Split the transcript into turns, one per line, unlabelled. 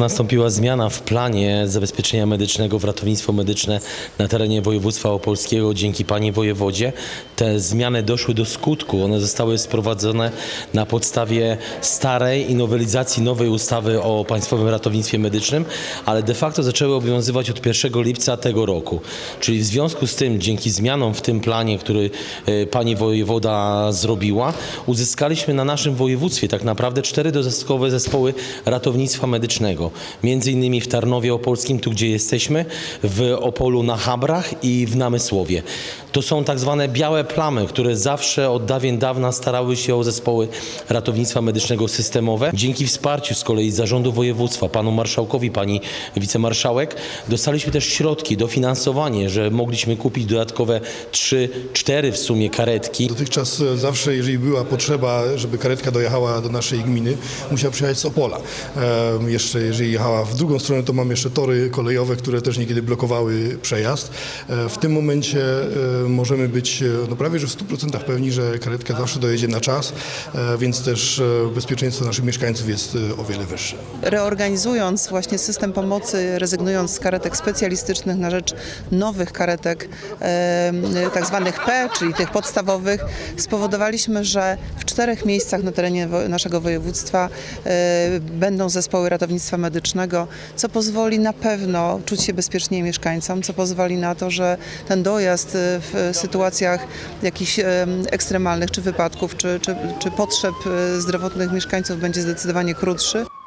Nastąpiła zmiana w planie zabezpieczenia medycznego w ratownictwo medyczne na terenie województwa opolskiego dzięki pani wojewodzie. Te zmiany doszły do skutku. One zostały sprowadzone na podstawie starej i nowelizacji nowej ustawy o Państwowym Ratownictwie Medycznym, ale de facto zaczęły obowiązywać od 1 lipca tego roku. Czyli w związku z tym, dzięki zmianom w tym planie, który e, pani wojewoda zrobiła, uzyskaliśmy na naszym województwie tak naprawdę cztery dodatkowe zespoły ratownictwa medycznego. Między innymi w Tarnowie Opolskim, tu gdzie jesteśmy, w Opolu na Habrach i w Namysłowie. To są tak zwane białe plamy, które zawsze od dawien dawna starały się o zespoły ratownictwa medycznego systemowe. Dzięki wsparciu z kolei zarządu województwa, panu marszałkowi, pani wicemarszałek, dostaliśmy też środki, dofinansowanie, że mogliśmy kupić dodatkowe trzy, cztery w sumie karetki.
Dotychczas e, zawsze, jeżeli była potrzeba, żeby karetka dojechała do naszej gminy, musiała przyjechać z Opola. E, jeszcze jeżeli jechała w drugą stronę, to mam jeszcze tory kolejowe, które też niekiedy blokowały przejazd. E, w tym momencie e, możemy być e, no prawie że w 100% pewni, że karetka zawsze dojedzie na czas, więc też bezpieczeństwo naszych mieszkańców jest o wiele wyższe.
reorganizując właśnie system pomocy, rezygnując z karetek specjalistycznych na rzecz nowych karetek, tak zwanych P, czyli tych podstawowych, spowodowaliśmy, że w czterech miejscach na terenie naszego województwa będą zespoły ratownictwa medycznego, co pozwoli na pewno czuć się bezpieczniej mieszkańcom, co pozwoli na to, że ten dojazd e, w sytuacjach jakichś ekstremalnych, czy wypadków, czy, czy, czy potrzeb e, zdrowotnych mieszkańców będzie zdecydowanie krótszy.